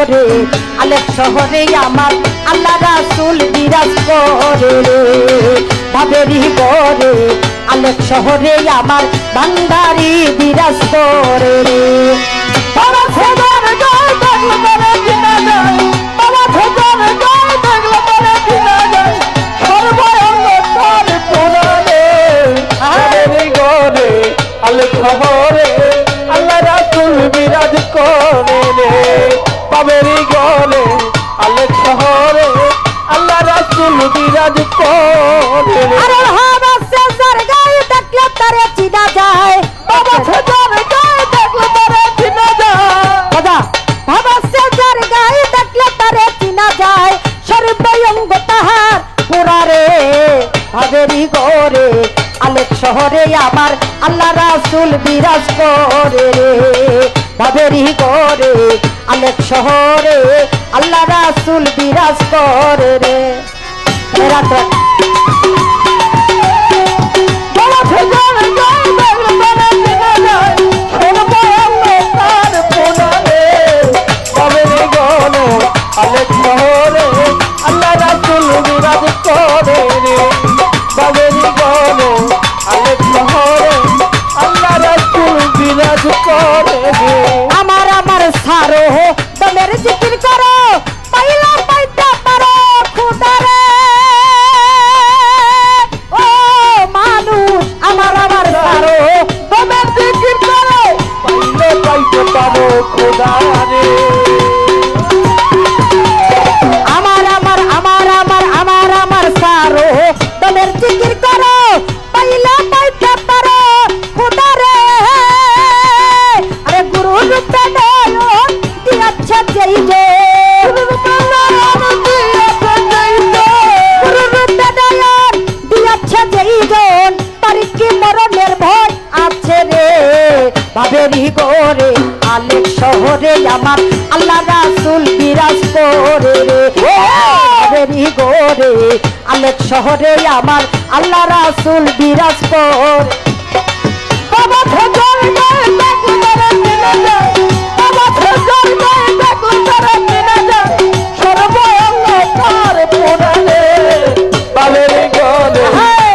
করে, আলেক শহরে আমার আল্লাহ রাসুল বিরাজ করে রে। ভাবেরি করে আলেক শহরে আমার ভান্ডারি বিরাজ করে রে। আল্লাহ রাসুল বিরাজ করে রে তাদেরই করে অনেক শহরে। আল্লাহ রাসুল বিরাজ করে রে। রাত করে রে। হাজারি করে আলেক শহরে আমার আল্লাহ রাসুল বিরাজ কর। বাবা ফজল বাবা ফজল হ্যাঁ।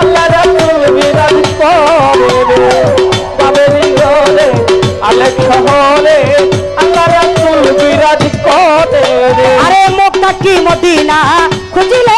আল্লাহ রাসুল বিরাজ করে রে। আরে মোকা কি মদিনা? খুঁজিলে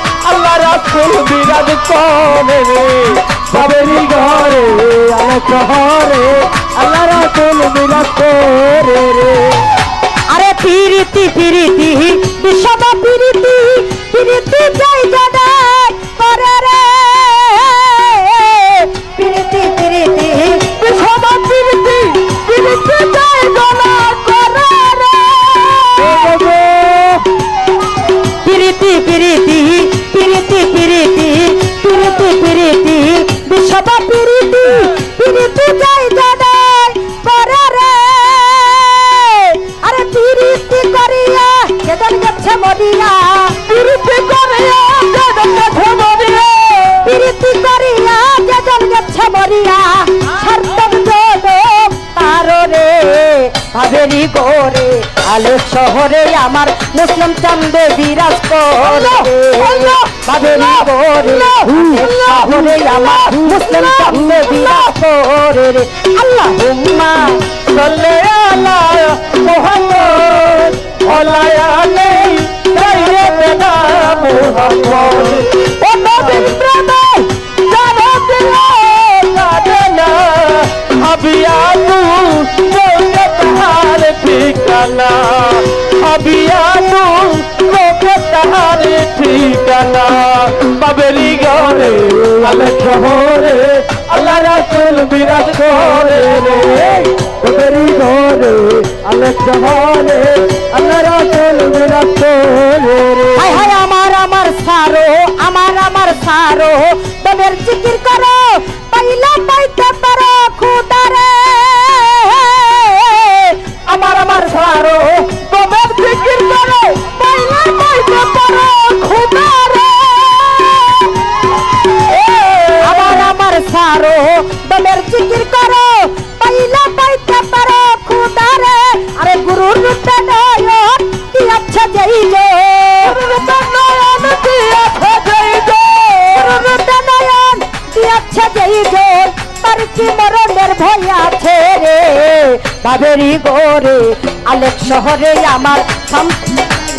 আকুল বিরাজ করে রে। সবেরই ঘরে আমার শহরে আল্লাহর আকুল বিরাজ করে রে। আরে ফিরিতি ফিরিতি, বিশ্বব্যাপী শহরে আমার মুসলিম চান্দে বিরাজ করে। শহরে আমার মুসলিম চান্দে বিরাজ করে রে। আল্লাহ। হুম্মা সাল্লে আলা মুহাম্মদ। ওলায়া নেই সাইয়েদনা মুহাম্মদ। ও নবীন প্রেমে জানো দিলে কাদেনা আবিয়াতু লোকে তাহার ঠিকানা আবিয়াতু লোকে তাহার ঠিকানা। বাবেরি গরে আলে শহরে, আল্লাহ রাসূল বিরাজ করে রে। বাবেরি গরে আলে শহরে, আল্লাহ রাসূল বিরাজ করে রে। হায় হায়, আমার আমার সারো, আমার আমার সারো। তোদের জিকির করো আমার সারো জিকির করো পাইলা পাইতে পারো খুদারে। আরে গুরুর রূপে নয়ন কি আচ্ছা যাই গো নয়ন কি আচ্ছা যাই গো গুরুর রূপে নয়ন কি আচ্ছা যাই গো তার কি মরণের ভয় আছে রে? বাবেরি গোরে আলেক শহরে আমার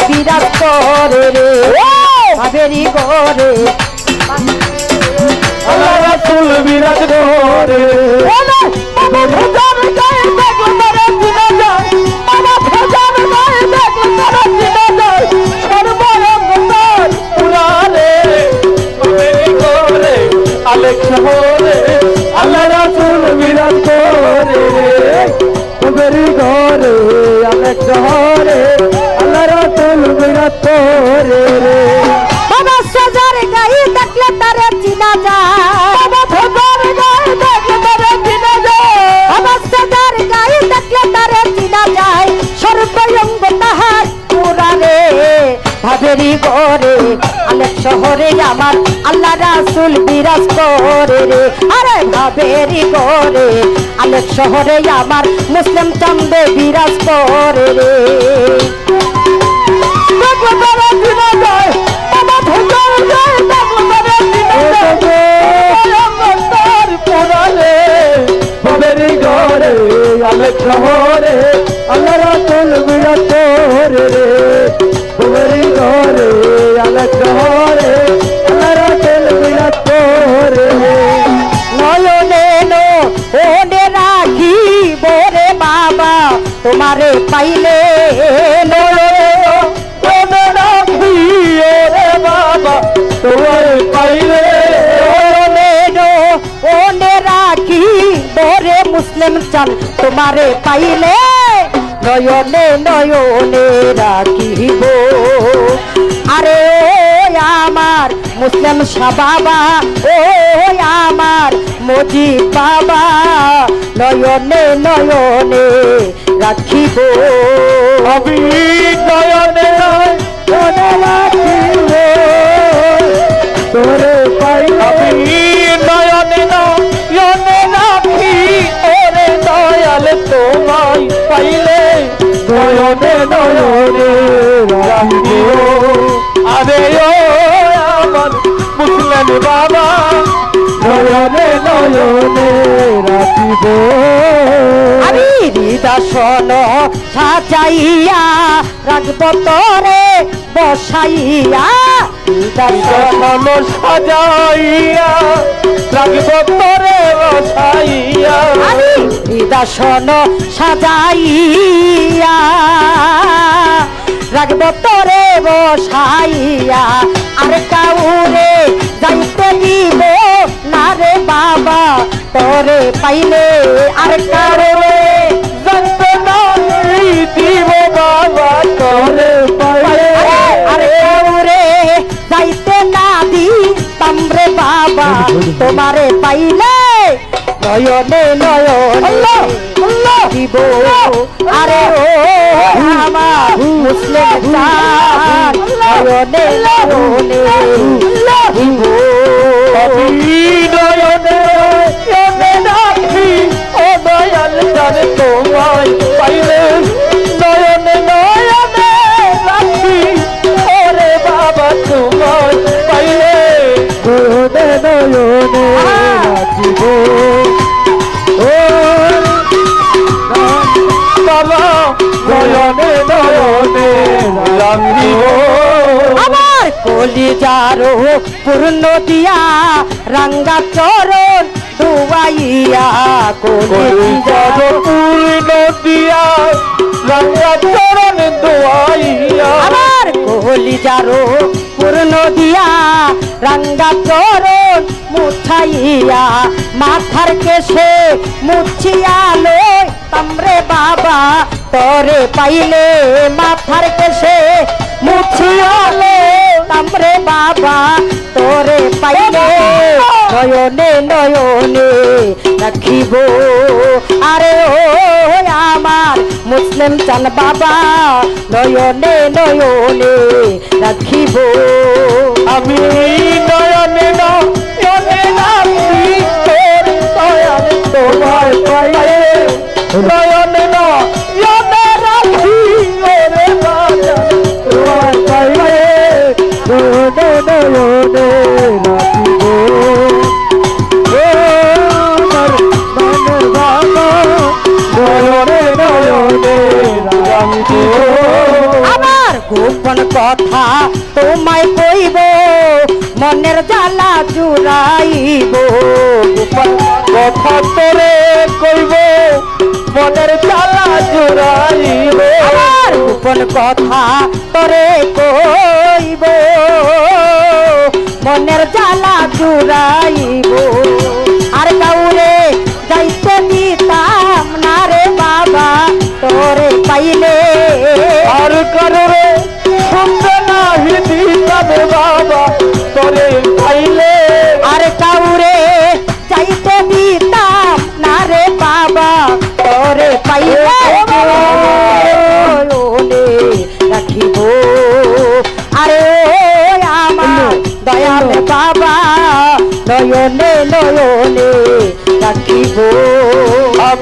বিরাজ করে রে। বাবেরি গোরে শহরে আল্লাহ রাসূল বিরাজ করে। রে বাবেরি গরে আলেক শহরে আল্লাহ রাসূল বিরাজ করে বাবা সাজার গাই দেখলে তারে চিনা যায়। ভাবেরি আলেক শহরে আমার আল্লাহ রাসুল বিরাজ করে রে। আরে ভাবেরি করে আলেক শহরে আমার মুসলিম চান্দে বিরাজ করে রে। মুসলিম চান তোমারে পাইলে নয়নে নয়নে রাখিব। আরে ও আমার মুসলিম বাবা ও আমার মজি বাবা নয়নে নয়নে রাখিব। আমি নয়নে নয়নে রাখিব। তোরে পাই আমি বাবা নয়নে নয়নে রাখিব। আমি হৃদাসন সাজাইয়া রাখব তরে বসাইয়া। হৃদাসন সাজাইয়া রাখব তোরে বসাইয়া। আমি হৃদাসন সাজাইয়া রাখব তরে বসাইয়া। আর কাউরে যাইতে দিব না রে বাবা তরে পাইলে আর জানতে নাই দিব বাবা তোরে পাইলে আরে কাউরে যাইতে না দি তামরে বাবা তোমারে পাইলে নয়নে নয়নে দিব আরে ও আমার মুসলিম চান নয়নে নয়নে দিব নয়নে নয়নে রাখি ও দয়াল জানে তোমায় পাইলে নয়নে নয়নে রাখি ওরে বাবা তোমায় পাইলে নয়নে নয়নে রাখিব আমার কলিজারো পূর্ণ দিয়া রাঙ্গা চরণ ডুবাইয়া কলিজার দিয়া রাঙ্গা চরণ দোয়াইয়া আমার কলিজারো পূর্ণ দিয়া রাঙ্গা চরণ মুছাইয়া মাথার কেশে মুছিয়া লই তামরে বাবা তরে পাইলে মাথার কেশে মুছিয়া লে তামরে বাবা, তোরে পাইলে নয়নে নয়নে রাখিব। আরে ও আমার মুসলিম চান বাবা, নয়নে নয়নে রাখিব। আমি নয়নে নয়নে রাখি তোর তোমায় পাইলে নয়নে নয়নে আমার গোপন কথা তোমায় কইব মনের জ্বালা জুড়াইব। গোপন কথা তোরে কইব মনের জ্বালা জোড়াইব। আমার গোপন কথা তোরে কইব। মনের জ্বালা জুড়াইব আর কাউরে যাইতে দিতাম না রে বাবা তোরে পাইলে। আর কারোরে শুনতে নাহি দিতাম বাবা তোরে পাইলে। আর কাউরে চাইতে দিতাম না রে বাবা তোরে পাইলে।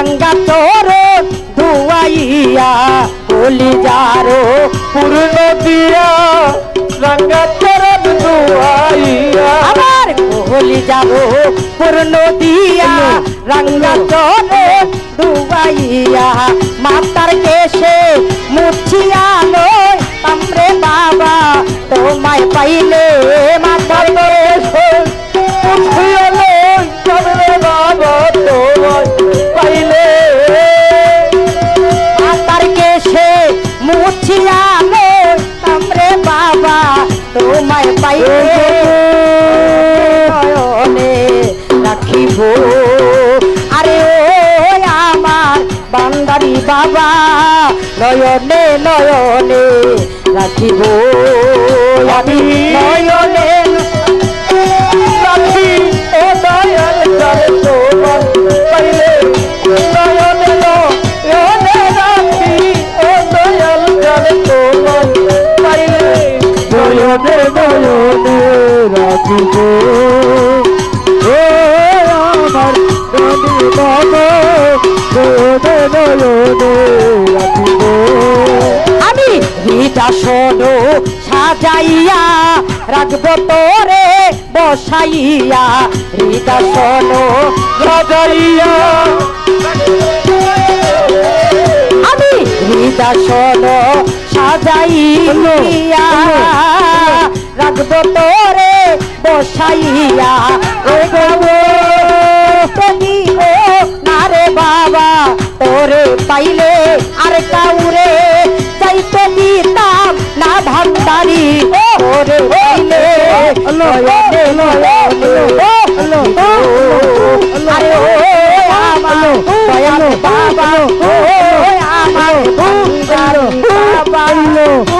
রাঙ্গা তোর ধুয়াইয়া কলিজারো পূর্ণ দিয়া। রঙ্গা চরণ দুয়াইয়া আমার কলিজারো পূর্ণ দিয়া। রাঙ্গা তোর ধুয়াইয়া মাতার কেশে মুছিয়া লই তামরে বাবা, তোমায় পাইলে মাতার পাইলে নয়নে রাখিব আরে ও আমার বান্দারি বাবা নয়নে নয়নে রাখিব আমি নয়নে রাখিব। ও আমার নদী বাবা নয়নে নয়নে রাখিব। আমি ভিটা শোনো সাজাইয়া রাখব তোরে বসাইয়া হৃদা শোনো সাজাইয়া। আমি হৃদা শোনো সাজাইয়া রাখব তোরে বসাইয়া ও তুমি ও না রে বাবা ওরে পাইলে আর কাউরে চাইতে তাম না ভাবতারি ওরে পাইলে আরে ও আমার বাবা ও আমার বাবা।